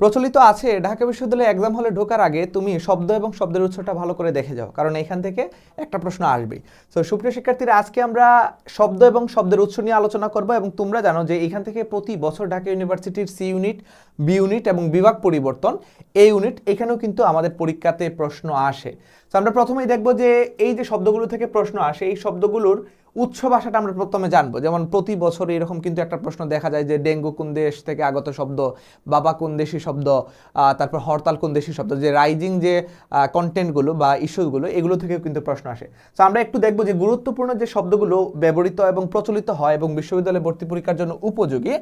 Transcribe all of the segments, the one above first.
প্রচলিত আছে, ঢাকা বিশ্ববিদ্যালয়ে এক্সাম হলে ঢোকার আগে তুমি শব্দ এবং শব্দের উৎসটা ভালো করে দেখে যাও, কারণ এখান থেকে একটা প্রশ্ন আসবেই তো সুপ্রিয় শিক্ষার্থীরা, আজকে আমরা শব্দ এবং শব্দের উৎস নিয়ে আলোচনা করব এবং তোমরা জানো যে এখান থেকে প্রতি বছর ঢাকা ইউনিভার্সিটির সি ইউনিট বি ইউনিট এবং বিভাগ পরিবর্তন এই ইউনিট এখানেও কিন্তু আমাদের পরীক্ষাতে প্রশ্ন আসে। তো আমরা প্রথমেই দেখব যে এই যে শব্দগুলো থেকে প্রশ্ন আসে, এই শব্দগুলোর উৎস ভাষাটা আমরা প্রথমে জানব। যেমন প্রতি বছর এরকম কিন্তু একটা প্রশ্ন দেখা যায় যে ডেঙ্গু কোন দেশ থেকে আগত শব্দ, বাবা কোন দেশি শব্দ তারপর হরতাল কোন দেশি শব্দ, যে রাইজিং যে কন্টেন্টগুলো বা ইস্যুগুলো এগুলো থেকেও কিন্তু প্রশ্ন আসে। তো আমরা একটু দেখব যে গুরুত্বপূর্ণ যে শব্দগুলো ব্যবহৃত এবং প্রচলিত হয় এবং বিশ্ববিদ্যালয়ে ভর্তি পরীক্ষার জন্য উপযোগী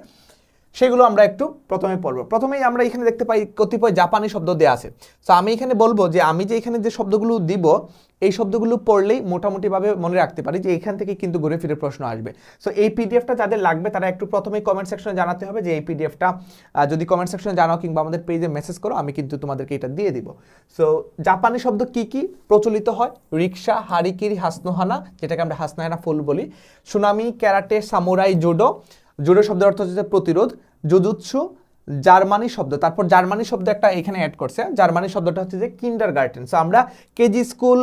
সেগুলো আমরা একটু প্রথমে পড়ব। প্রথমেই আমরা এখানে দেখতে পাই কতিপয় জাপানি শব্দ দেওয়া আছে। তো আমি এখানে বলব যে, আমি যে এখানে যে শব্দগুলো দিব, এই শব্দগুলো পড়লেই মোটামুটিভাবে মনে রাখতে পারি যে, এখান থেকে কিন্তু ঘুরে ফিরে প্রশ্ন আসবে। সো এই পিডিএফটা যাদের লাগবে, তারা একটু প্রথমেই কমেন্ট সেকশনে জানাতে হবে যে, এই পিডিএফটা যদি কমেন্ট সেকশনে জানাও কিংবা আমাদের পেজে মেসেজ করো, আমি কিন্তু তোমাদেরকে এটা দিয়ে দিব। সো জাপানি শব্দ কি কি? প্রচলিত হয় রিক্সা, হারিকিরি, হাসনোহানা, যেটাকে আমরা হাসনাহানা ফুল বলি। Tsunami, karate, samurai, judo. Judo শব্দের অর্থ হচ্ছে প্রতিরোধ। জুজুৎসু জার্মানি শব্দ। তারপর জার্মানি শব্দ একটা এখানে অ্যাড করছে। জার্মানি শব্দটা হচ্ছে যে কিন্ডার গার্ডেন সো আমরা কেজি স্কুল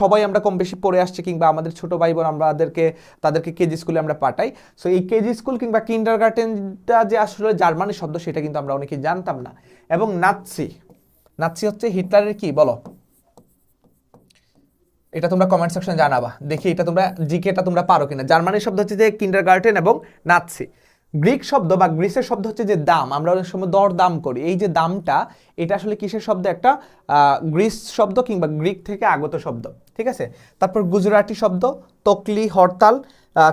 সবাই আমরা কম বেশি পড়ে আসছি কিংবা আমাদের ছোট ভাই বোন আমাদেরকে, তাদেরকে কেজি স্কুলে আমরা পাঠাই। সো এই কেজি স্কুল কিংবা কিন্ডার গার্ডেনটা যে আসলে জার্মানি শব্দ, সেটা কিন্তু আমরা অনেকে জানতাম না। এবং নাৎসি। নাৎসি হচ্ছে হিটলারের কি? বলো। এটা তোমরা কমেন্ট সেকশনে জানাবা। দেখি এটা তোমরা, জিকেটা তোমরা পারো কিনা। জার্মানির শব্দ হচ্ছে যে কিন্ডার গার্ডেন এবং নাৎসি। গ্রিক শব্দ বা গ্রিসের শব্দ হচ্ছে যে দাম। আমরা অনেক সময় দর দাম করি। এই যে দামটা, এটা আসলে কিসের শব্দ? একটা গ্রিস শব্দ কিংবা গ্রিক থেকে আগত শব্দ। ঠিক আছে? তারপর গুজরাটি শব্দ, তকলি, হরতাল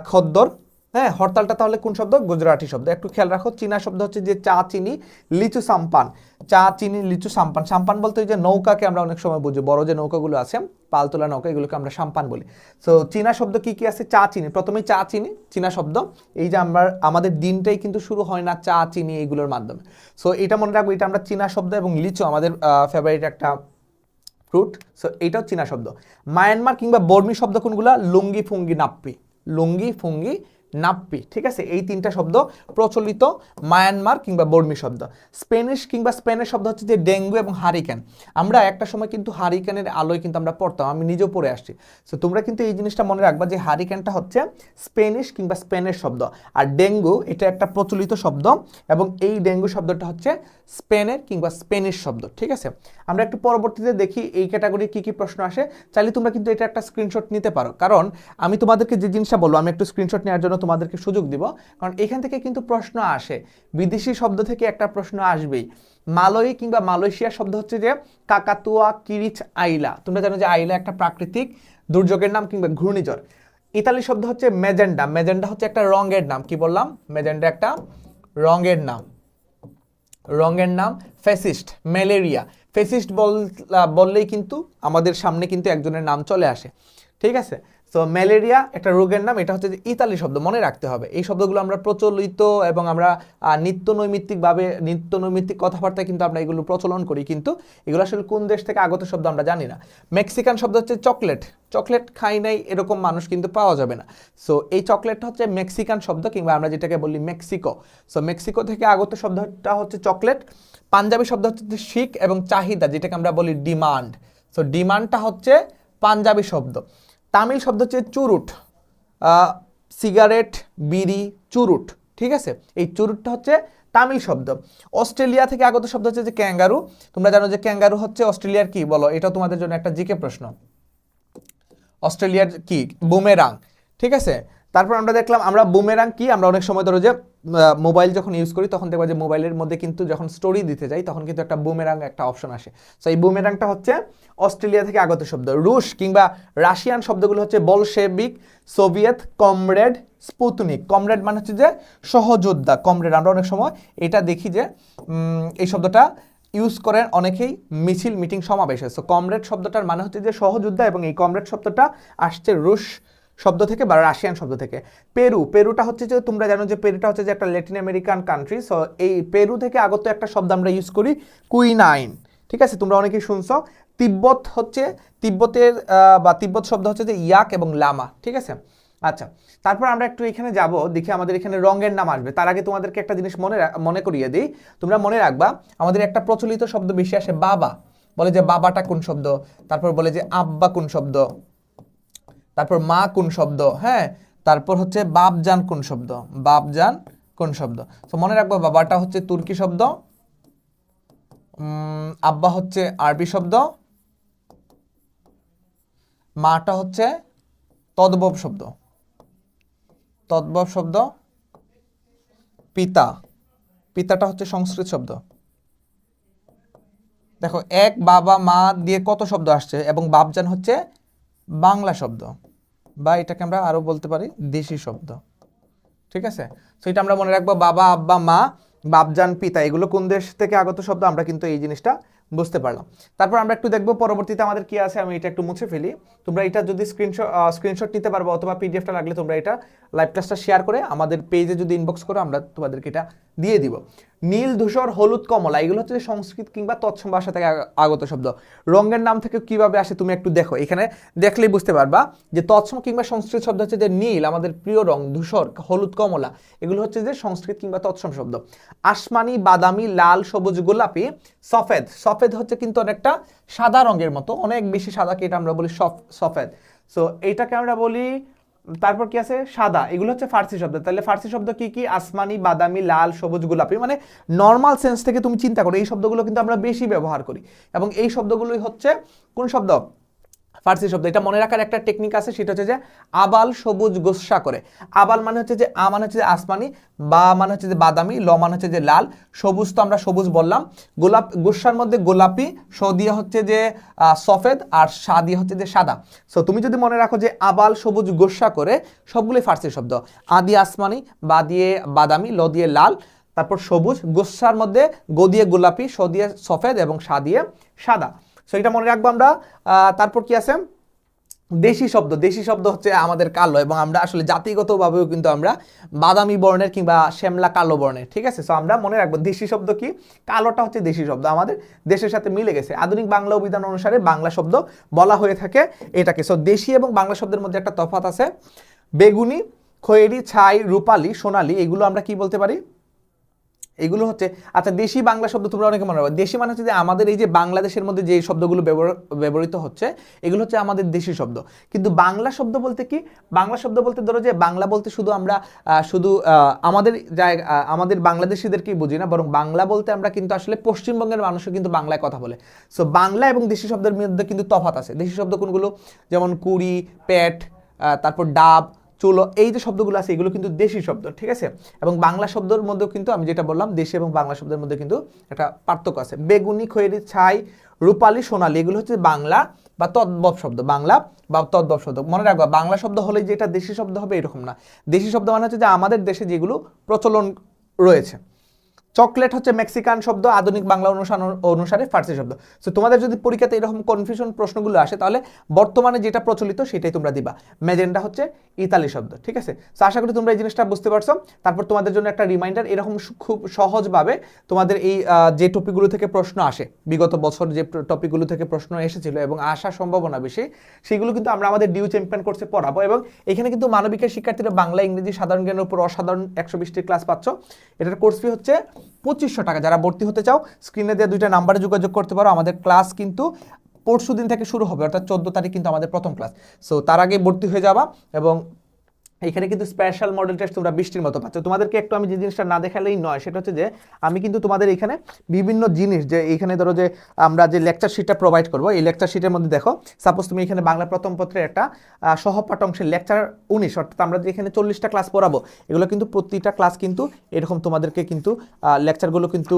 খদ্দর। হ্যাঁ হরতালটা তাহলে কোন শব্দ? গুজরাটি শব্দ। একটু খেয়াল রাখো, চীনা শব্দ হচ্ছে যে চা চিনি, লিচু সাম্পান। চা, চিনি, লিচু, সাম্পান। সাম্পান বলতে ওই যে নৌকাকে আমরা অনেক সময় বুঝি, বড় যে নৌকাগুলো আছে, পালতোলা নৌকা, এগুলোকে আমরা সাম্পান বলি। সো চীনা শব্দ কি কি আছে? চা চিনি। প্রথমেই চা চিনি, চীনা শব্দ। এই যে আমরা, আমাদের দিনটাই কিন্তু শুরু হয় না চা, চিনি এগুলোর মাধ্যমে। সো এটা মনে রাখব, এটা আমরা চীনা শব্দ এবং লিচু আমাদের ফেভারিট একটা ফ্রুট সো এইটাও চীনা শব্দ। মায়ানমার কিংবা বর্মি শব্দ কোনগুলা? লুঙ্গি, ফুঙ্গি, নাপ্পি। লুঙ্গি, ফুঙ্গি নাপ্পি, ঠিক আছে? এই তিনটা শব্দ প্রচলিত মায়ানমার কিংবা বর্মি শব্দ। স্পেনিশ কিংবা স্পেনের শব্দ হচ্ছে যে ডেঙ্গু এবং হারিকেন। আমরা একটা সময় কিন্তু হারিকেনের আলোয় কিন্তু আমরা পড়তাম, আমি নিজেও পড়ে আসছি। সো তোমরা কিন্তু এই জিনিসটা মনে রাখবা যে হারিকেনটা হচ্ছে স্পেনিশ কিংবা স্পেনের শব্দ। আর ডেঙ্গু, এটা একটা প্রচলিত শব্দ এবং এই ডেঙ্গু শব্দটা হচ্ছে স্পেনের কিংবা স্পেনিশ শব্দ, ঠিক আছে? আমরা একটু পরবর্তীতে দেখি এই ক্যাটাগরি কি কি প্রশ্ন আসে। চাইলে তোমরা কিন্তু এটা একটা স্ক্রিনশট নিতে পারো। কারণ আমি তোমাদেরকে যে জিনিসটা বলব, আমি একটু স্ক্রিনশট নেওয়ার জন্য তোমাদেরকে সুযোগ দিব। কারণ এখান থেকে কিন্তু প্রশ্ন আসে। বিদেশি শব্দ থেকে একটা প্রশ্ন আসবেই। মালয় কিংবা মালয়েশিয়া শব্দ হচ্ছে যে কাকাতুয়া কিরিচ আইলা। তোমরা জানো যে আইলা একটা প্রাকৃতিক দুর্যোগের নাম কিংবা ঘূর্ণিঝড়। ইতালি শব্দ হচ্ছে মেজেন্ডা। মেজেন্ডা হচ্ছে একটা রঙের নাম। কি বললাম? মেজেন্ডা একটা রঙের নাম। রঙের নাম ফেসিস্ট ম্যালেরিয়া। ফেসিস্ট বল বললেই কিন্তু আমাদের সামনে কিন্তু একজনের নাম চলে আসে। ঠিক আছে? তো ম্যালেরিয়া একটা রোগের নাম, এটা হচ্ছে যে ইতালি শব্দ, মনে রাখতে হবে। এই শব্দগুলো আমরা প্রচলিত এবং আমরা নিত্য নৈমিত্তিকভাবে নিত্য নৈমিত্তিক কথাবার্তায় কিন্তু আমরা এগুলো প্রচলন করি, কিন্তু এগুলো আসলে কোন দেশ থেকে আগত শব্দ আমরা জানি না। মেক্সিকান শব্দ হচ্ছে চকলেট। চকলেট খাই নাই এরকম মানুষ কিন্তু পাওয়া যাবে না। সো এই চকলেটটা হচ্ছে মেক্সিকান শব্দ কিংবা আমরা যেটাকে বলি মেক্সিকো। সো মেক্সিকো থেকে আগত শব্দটা হচ্ছে চকলেট। পাঞ্জাবি শব্দ হচ্ছে শিখ এবং চাহিদা, যেটাকে আমরা বলি ডিমান্ড। সো ডিমান্ডটা হচ্ছে পাঞ্জাবি শব্দ। তামিল শব্দ হচ্ছে চুরুট সিগারেট, বিড়ি, চুরুট, ঠিক আছে? এই চুরুটটা হচ্ছে তামিল শব্দ। অস্ট্রেলিয়া থেকে আগত শব্দ হচ্ছে যে ক্যাঙ্গারু। তোমরা জানো যে ক্যাঙ্গারু হচ্ছে অস্ট্রেলিয়ার কি? বলো এটা তোমাদের জন্য একটা জিকে প্রশ্ন। অস্ট্রেলিয়ার কি? বুমেরাং, ঠিক আছে? তারপর আমরা দেখলাম, আমরা বুমেরাং কি? আমরা অনেক সময় ধরো যে মোবাইল যখন ইউজ করি, তখন দেখব যে মোবাইলের মধ্যে কিন্তু যখন স্টোরি দিতে যাই, তখন কিন্তু একটা বুমেরাং একটা অপশন আসে। সো এই বুমেরাংটা হচ্ছে অস্ট্রেলিয়া থেকে আগত শব্দ। রুশ কিংবা রাশিয়ান শব্দগুলো হচ্ছে Bolshevik, Soviet, comrade, sputnik. Comrade মানে হচ্ছে যে সহযোদ্ধা, কমরেড। আমরা অনেক সময় এটা দেখি যে এই শব্দটা ইউজ করেন অনেকেই মিছিল মিটিং সমাবেশে। সো কমরেড শব্দটার মানে হচ্ছে যে সহযোদ্ধা এবং এই কমরেড শব্দটা আসছে রুশ শব্দ থেকে বা রাশিয়ান শব্দ থেকে। পেরু, পেরুটা হচ্ছে যে তোমরা জানো যে পেরুটা হচ্ছে যে একটা ল্যাটিন আমেরিকান কান্ট্রি সো এই পেরু থেকে আগত একটা শব্দ আমরা ইউজ করি, কুইনাইন। ঠিক আছে? তোমরা অনেকেই শুনছো। তিব্বত হচ্ছে, তিব্বতের বা তিব্বত শব্দ হচ্ছে যে ইয়াক এবং লামা। ঠিক আছে? আচ্ছা তারপর আমরা একটু এখানে যাব, দেখি আমাদের এখানে রঙের নাম আসবে। তার আগে তোমাদেরকে একটা জিনিস মনে মনে করিয়ে দিই। তোমরা মনে রাখবা, আমাদের একটা প্রচলিত শব্দ বেশি আসে বাবা। বলে যে বাবাটা কোন শব্দ? তারপর বলে যে আব্বা কোন শব্দ? তারপর মা কোন শব্দ? হ্যাঁ তারপর হচ্ছে বাপজান কোন শব্দ? বাপজান কোন শব্দ? তো মনে রাখব, বাবাটা হচ্ছে তুর্কি শব্দ আব্বা হচ্ছে আরবি শব্দ, মাটা হচ্ছে তদ্ভব শব্দ। তদ্ভব শব্দ, পিতা। পিতাটা হচ্ছে সংস্কৃত শব্দ। দেখো, এক বাবা মা দিয়ে কত শব্দ আসছে? এবং বাপজান হচ্ছে বাংলা শব্দ। বা এটাকে আমরা আরও বলতে পারি দেশি শব্দ। ঠিক আছে? তো এটা আমরা মনে রাখব বাবা, আব্বা, মা, বাপজান, পিতা, এগুলো কোন দেশ থেকে আগত শব্দ আমরা কিন্তু এই জিনিসটা বুঝতে পারলাম। তারপর আমরা একটু দেখব পরবর্তীতে আমাদের কি আছে, আমি এটা একটু মুছে ফেলি। তোমরা এটা যদি স্ক্রিনশট স্ক্রিনশট নিতে পারব অথবা পিডিএফটা লাগলে তোমরা এটা লাইভ ক্লাসটা শেয়ার করে আমাদের পেজে যদি ইনবক্স করো, আমরা তোমাদেরকে এটা দিয়ে দিব। নীল, ধূসর, হলুদ, কমলা, এগুলো হচ্ছে সংস্কৃত কিংবা তৎসম ভাষা থেকে আগত শব্দ। রঙের নাম থেকে কীভাবে আসে তুমি একটু দেখো। এখানে দেখলেই বুঝতে পারবা যে তৎসম কিংবা সংস্কৃত শব্দ হচ্ছে যে নীল, আমাদের প্রিয় রং, ধূসর, হলুদ, কমলা, এগুলো হচ্ছে যে সংস্কৃত কিংবা তৎসম শব্দ। আসমানি, বাদামি, লাল, সবুজ, গোলাপি, সফেদ। সফেদ হচ্ছে কিন্তু অনেকটা সাদা রঙের মতো, অনেক বেশি সাদাকে এটা আমরা বলি সফ সফেদ। সো এটাকে আমরা বলি তারপর কি আছে? সাদা। এগুলো হচ্ছে ফার্সি শব্দ। তাহলে ফার্সি শব্দ কি কি? আসমানি, বাদামি, লাল, সবুজ, গোলাপি। মানে নর্মাল সেন্স থেকে তুমি চিন্তা করো, এই শব্দগুলো কিন্তু আমরা বেশি ব্যবহার করি। এবং এই শব্দগুলোই হচ্ছে, কোন শব্দ? ফার্সি শব্দ। এটা মনে রাখার একটা টেকনিক আছে, সেটা হচ্ছে যে আবাল সবুজ গোসা করে। আবাল মানে হচ্ছে যে আ মানে হচ্ছে যে আসমানি, বা মানে হচ্ছে যে বাদামি, ল মানে হচ্ছে যে লাল। সবুজ তো আমরা সবুজ বললাম। গোলাপ, গোসার মধ্যে গোলাপি, স দিয়ে হচ্ছে যে সফেদ, আর সা দিয়ে হচ্ছে যে সাদা। সো তুমি যদি মনে রাখো যে আবাল সবুজ গোসা করে, সবগুলোই ফার্সি শব্দ। আ দিয়ে আসমানি, বা দিয়ে বাদামি, ল দিয়ে লাল। তারপর সবুজ, গোসার মধ্যে গো দিয়ে গোলাপি, স দিয়ে সফেদ এবং সা দিয়ে সাদা। সো এটা মনে রাখব আমরা। তারপর কি আছে? দেশি শব্দ। দেশি শব্দ হচ্ছে আমাদের কালো এবং আমরা আসলে জাতিগতভাবেও কিন্তু আমরা বাদামি বর্ণের কিংবা শ্যামলা কালো বর্ণের, ঠিক আছে? সো আমরা মনে রাখব দেশি শব্দ কি? কালোটা হচ্ছে দেশি শব্দ। আমাদের দেশের সাথে মিলে গেছে। আধুনিক বাংলা অভিধান অনুসারে বাংলা শব্দ বলা হয়ে থাকে এটাকে। সো দেশি এবং বাংলা শব্দের মধ্যে একটা তফাৎ আছে। বেগুনি, খয়েরি, ছাই, রূপালি, সোনালি, এগুলো আমরা কি বলতে পারি? এগুলো হচ্ছে আচ্ছা দেশি বাংলা শব্দ তোমরা অনেকে মনে রাখবে দেশি মানে হচ্ছে যে আমাদের এই যে বাংলাদেশের মধ্যে যে শব্দগুলো ব্যবহৃত হচ্ছে, এগুলো হচ্ছে আমাদের দেশি শব্দ। কিন্তু বাংলা শব্দ বলতে কি? বাংলা শব্দ বলতে ধরো যে বাংলা বলতে শুধু আমরা শুধু আমাদের জায়গা আমাদের বাংলাদেশিদেরকেই বুঝি না, বরং বাংলা বলতে আমরা কিন্তু আসলে পশ্চিমবঙ্গের মানুষও কিন্তু বাংলায় কথা বলে। সো বাংলা এবং দেশি শব্দের মধ্যে কিন্তু তফাৎ আছে। দেশি শব্দ কোনগুলো? যেমন কুড়ি, প্যাট তারপর ডাব চুলো, এই যে শব্দগুলো আছে, এগুলো কিন্তু দেশি শব্দ, ঠিক আছে? এবং বাংলা শব্দের মধ্যেও কিন্তু আমি যেটা বললাম, দেশি এবং বাংলা শব্দের মধ্যে কিন্তু একটা পার্থক্য আছে। বেগুনি, খয়েরি, ছাই, রূপালি, সোনালি, এগুলো হচ্ছে বাংলা বা তদ্ভব শব্দ, বাংলা বা তদ্ভব শব্দ। মনে রাখবা, বাংলা শব্দ হলে যেটা দেশি শব্দ হবে এরকম না। দেশি শব্দ মানে হচ্ছে যে আমাদের দেশে যেগুলো প্রচলন রয়েছে। চকলেট হচ্ছে মেক্সিকান শব্দ, আধুনিক বাংলা অনুসার অনুসারে ফার্সি শব্দ। সো তোমাদের যদি পরীক্ষাতে এরকম কনফিউশন প্রশ্নগুলো আসে, তাহলে বর্তমানে যেটা প্রচলিত, সেটাই তোমরা দিবা। মেজেন্ডা হচ্ছে ইতালি শব্দ, ঠিক আছে? সো আশা করি তোমরা এই জিনিসটা বুঝতে পারছ। তারপর তোমাদের জন্য একটা রিমাইন্ডার এরকম খুব সহজভাবে তোমাদের এই যে টপিকগুলো থেকে প্রশ্ন আসে, বিগত বছর যে টপিকগুলো থেকে প্রশ্ন এসেছিল এবং আসার সম্ভাবনা বেশি, সেগুলো কিন্তু আমরা আমাদের ডিউ চ্যাম্পিয়ন কোর্সে পড়াবো এবং এখানে কিন্তু মানবিকের শিক্ষার্থীরা বাংলা, ইংরেজি, সাধারণ জ্ঞানের উপর অসাধারণ একশো বিশটি ক্লাস পাচ্ছ। এটার কোর্স ফি হচ্ছে পঁচিশশো টাকা। যারা ভর্তি হতে চাও স্ক্রিনে দেওয়া দুইটা নাম্বারে যোগাযোগ করতে পারো। আমাদের ক্লাস কিন্তু পরশু দিন থেকে শুরু হবে, অর্থাৎ চোদ্দ তারিখ কিন্তু আমাদের প্রথম ক্লাস সো তার আগে ভর্তি হয়ে যাবা এবং এখানে কিন্তু স্পেশাল মডেল টেস্ট তোমরা বৃষ্টির মতো পাচ্ছ। তোমাদেরকে একটু আমি যে জিনিসটা না দেখালেই নয়, সেটা হচ্ছে যে আমি কিন্তু তোমাদের এখানে বিভিন্ন জিনিস যে এইখানে ধরো যে আমরা যে লেকচার শিটটা প্রোভাইড করব, এই লেকচার শিটের মধ্যে দেখো সাপোজ তুমি এখানে বাংলা প্রথম পত্রে একটা সহপাঠ অংশের লেকচার উনিশ, অর্থাৎ আমরা যে এখানে চল্লিশটা ক্লাস পড়াবো, এগুলো কিন্তু প্রতিটা ক্লাস কিন্তু এরকম তোমাদেরকে কিন্তু লেকচারগুলো কিন্তু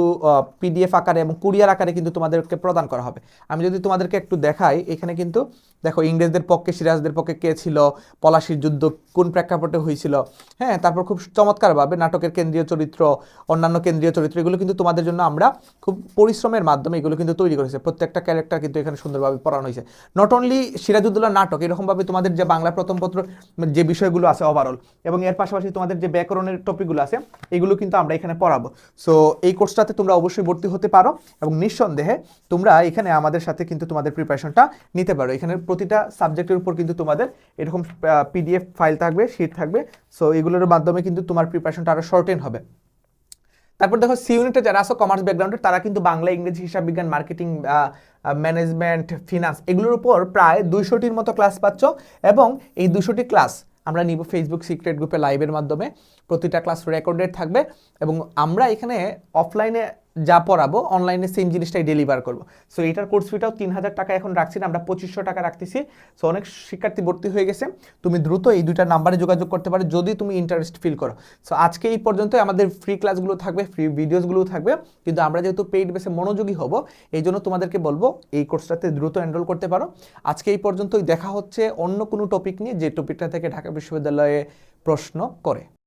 পিডিএফ আকারে এবং কুরিয়ার আকারে কিন্তু তোমাদেরকে প্রদান করা হবে। আমি যদি তোমাদেরকে একটু দেখাই, এখানে কিন্তু দেখো ইংরেজদের পক্ষে, সিরাজদের পক্ষে কে ছিল? পলাশির যুদ্ধ কোন প্রেক্ষাপটে হয়েছিল? হ্যাঁ তারপর খুব চমৎকারভাবে নাটকের কেন্দ্রীয় চরিত্র, অন্যান্য কেন্দ্রীয় চরিত্র, এগুলো কিন্তু তোমাদের জন্য আমরা খুব পরিশ্রমের মাধ্যমে এগুলো কিন্তু তৈরি করেছে। প্রত্যেকটা ক্যারেক্টার কিন্তু এখানে সুন্দরভাবে পড়ানো হয়েছে। নট অনলি সিরাজউদ্দৌলা নাটক, এরকমভাবে তোমাদের যে বাংলা প্রথম পত্র যে বিষয়গুলো আছে ওভারঅল এবং এর পাশাপাশি তোমাদের যে ব্যাকরণের টপিকগুলো আছে, এগুলো কিন্তু আমরা এখানে পড়াবো। সো এই কোর্সটাতে তোমরা অবশ্যই ভর্তি হতে পারো, এবং নিঃসন্দেহে তোমরা এখানে আমাদের সাথে কিন্তু তোমাদের প্রিপারেশনটা নিতে পারো। এখানে প্রতিটা সাবজেক্টের উপর কিন্তু তোমাদের এরকম পিডিএফ ফাইল থাকবে শীত থাকবে। সো এগুলোর মাধ্যমে কিন্তু তোমার প্রিপারেশনটা আরও শর্টেন হবে। তারপর দেখো সি ইউনিটে যারা আসো কমার্স ব্যাকগ্রাউন্ডে তারা কিন্তু বাংলা, ইংরেজি, হিসাব বিজ্ঞান মার্কেটিং ম্যানেজমেন্ট ফিনান্স এগুলোর উপর প্রায় দুইশোটির মতো ক্লাস পাচ্ছ এবং এই দুশোটি ক্লাস আমরা নিব ফেসবুক সিক্রেট গ্রুপে লাইভের মাধ্যমে। প্রতিটা ক্লাস রেকর্ডেড থাকবে এবং আমরা এখানে অফলাইনে যা পড়াবো অনলাইনে সেম জিনিসটাই ডেলিভার করব। সো এটার কোর্স ফিটাও তিন হাজার টাকা এখন রাখছি না, আমরা পঁচিশশো টাকা রাখতেছি। সো অনেক শিক্ষার্থী ভর্তি হয়ে গেছে। তুমি দ্রুত এই দুইটা নাম্বারে যোগাযোগ করতে পারো, যদি তুমি ইন্টারেস্ট ফিল করো। সো আজকে এই পর্যন্ত আমাদের ফ্রি ক্লাসগুলো থাকবে ফ্রি ভিডিওসগুলো থাকবে। কিন্তু আমরা যেহেতু পেইড বেসে মনোযোগী হব, এই জন্য তোমাদেরকে বলব, এই কোর্সটাতে দ্রুত এনরোল করতে পারো। আজকে এই পর্যন্তই। দেখা হচ্ছে অন্য কোনো টপিক নিয়ে, যে টপিকটা থেকে ঢাকা বিশ্ববিদ্যালয়ে প্রশ্ন করে।